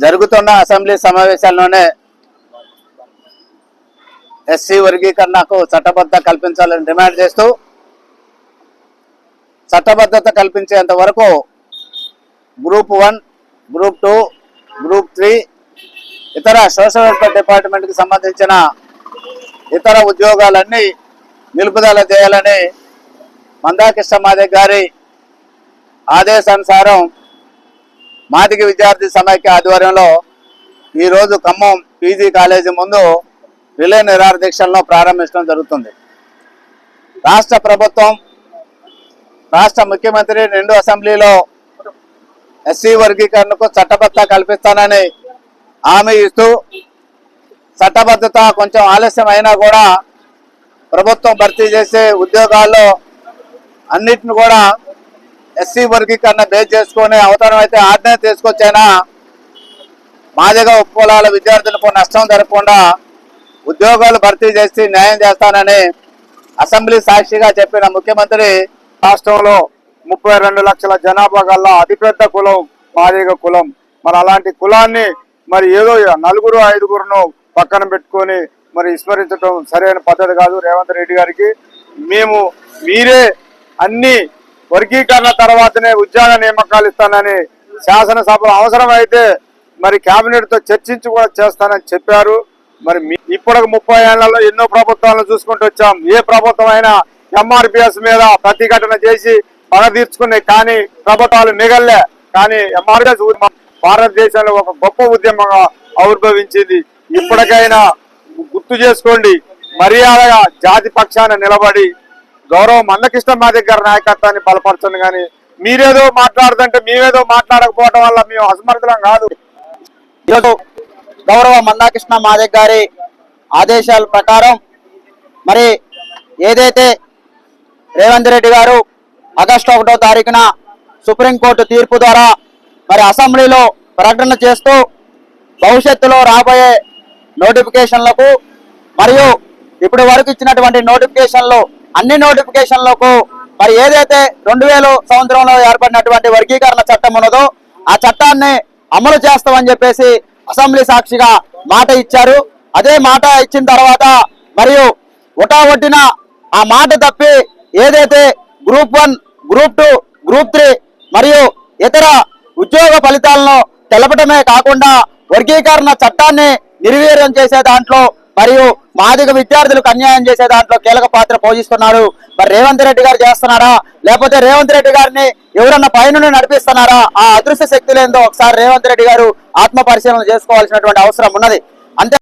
జరుగుతున్న assembly సమావేశాల్లోనే SC వర్గీకరణకు చట్టబద్ధ కల్పించాలని డిమాండ్ చేస్తూ చట్టబద్ధత కల్పించేంత వరకు group one group two group three ఇతర సోషల్ వెల్ఫేర్ డిపార్ట్మెంట్కి సంబంధించిన ఇతర ఉద్యోగాలన్నీ నిలుపుదల చేయాలని మందాకృష్ణ మాదే గారి ఆదేశానుసారం మాదిగ విద్యార్థి సమైక్య ఆధ్వర్యంలో ఈరోజు ఖమ్మం పీజీ కాలేజీ ముందు రిలే నిరాహార దీక్షలను ప్రారంభించడం జరుగుతుంది. రాష్ట్ర ప్రభుత్వం రాష్ట్ర ముఖ్యమంత్రి రెండు అసెంబ్లీలో ఎస్సీ వర్గీకరణకు చట్టబద్ధత కల్పిస్తానని హామీ ఇస్తూ చట్టబద్ధత కొంచెం ఆలస్యం అయినా కూడా ప్రభుత్వం భర్తీ చేసే ఉద్యోగాల్లో అన్నిటిని కూడా ఎస్సీ వర్గీకరణ బేస్ చేసుకొని అయితే ఆజ్ఞ తీసుకొచ్చైనా? మాదిగ ఉపకులాల విద్యార్థులకు నష్టం జరగకుండా ఉద్యోగాలు భర్తీ చేసి న్యాయం చేస్తానని అసెంబ్లీ సాక్షిగా చెప్పిన ముఖ్యమంత్రి రాష్ట్రంలో ముప్పై రెండు లక్షల జనాభా గల్లా అతిపెద్ద కులం మాదిగ కులం. మరి అలాంటి కులాన్ని మరి ఏదో నలుగురు ఐదుగురును పక్కన పెట్టుకొని మరి విస్మరించడం సరైన పద్ధతి కాదు. రేవంత్ రెడ్డి గారికి మేము మీరే అన్ని వర్గీకరణ తర్వాతనే ఉద్యోగ నియామకాలు ఇస్తానని శాసనసభలో అవసరమైతే మరి కేబినెట్తో చర్చించి కూడా చేస్తానని చెప్పారు. మరి మీ- ఇప్పటికి ముప్పై ఏళ్ళలో ఎన్నో ప్రభుత్వాలను చూసుకుంటూ వచ్చాం. ఏ ప్రభుత్వం అయినా ఎంఆర్పిఎస్ మీద ప్రతిఘటన చేసి పగ తీర్చుకున్నాయి కానీ ప్రభుత్వాలు మిగల్లే. కానీ ఎంఆర్పిఎస్ భారతదేశంలో ఒక గొప్ప ఉద్యమంగా ఆవిర్భవించింది. ఇప్పటికైనా గుర్తు చేసుకోండి. మర్యాదగా జాతి పక్షాన నిలబడి గౌరవ మందకృష్ణ మా దగ్గర నాయకత్వాన్ని బలపరచండి కానీ మీరేదో మాట్లాడుతుంటే మేమేదో మాట్లాడకపోవడం వల్ల మేము అసమర్థులం కాదు. ఈరోజు గౌరవ మందాకృష్ణ మాదిక్ గారి ఆదేశాల ప్రకారం మరి ఏదైతే రేవంత్ రెడ్డి గారు ఆగస్టు ఒకటో తారీఖున సుప్రీంకోర్టు తీర్పు ద్వారా మరి అసెంబ్లీలో ప్రకటన చేస్తూ భవిష్యత్తులో రాబోయే నోటిఫికేషన్లకు మరియు ఇప్పటి వరకు ఇచ్చినటువంటి నోటిఫికేషన్లు అన్ని నోటిఫికేషన్లకు మరి ఏదైతే రెండు వేల సంవత్సరంలో ఏర్పడినటువంటి వర్గీకరణ చట్టం ఉన్నదో ఆ చట్టాన్ని అమలు చేస్తామని చెప్పేసి అసెంబ్లీ సాక్షిగా మాట ఇచ్చారు. అదే మాట ఇచ్చిన తర్వాత మరియు ఒటావొట్టిన ఆ మాట తప్పి ఏదైతే group one group two group three మరియు ఇతర ఉద్యోగ ఫలితాలను తెలపడమే కాకుండా వర్గీకరణ చట్టాన్ని నిర్వీర్యం చేసే దాంట్లో మరియు మాదిక విద్యార్థులకు అన్యాయం చేసే దాంట్లో కీలక పాత్ర పోషిస్తున్నారు. మరి రేవంత్ రెడ్డి గారు చేస్తున్నారా? లేకపోతే రేవంత్ రెడ్డి గారిని ఎవరన్నా పైన నడిపిస్తున్నారా? ఆ అదృశ్య శక్తులేందో ఒకసారి రేవంత్ రెడ్డి గారు ఆత్మ పరిశీలన చేసుకోవాల్సినటువంటి అవసరం ఉన్నది.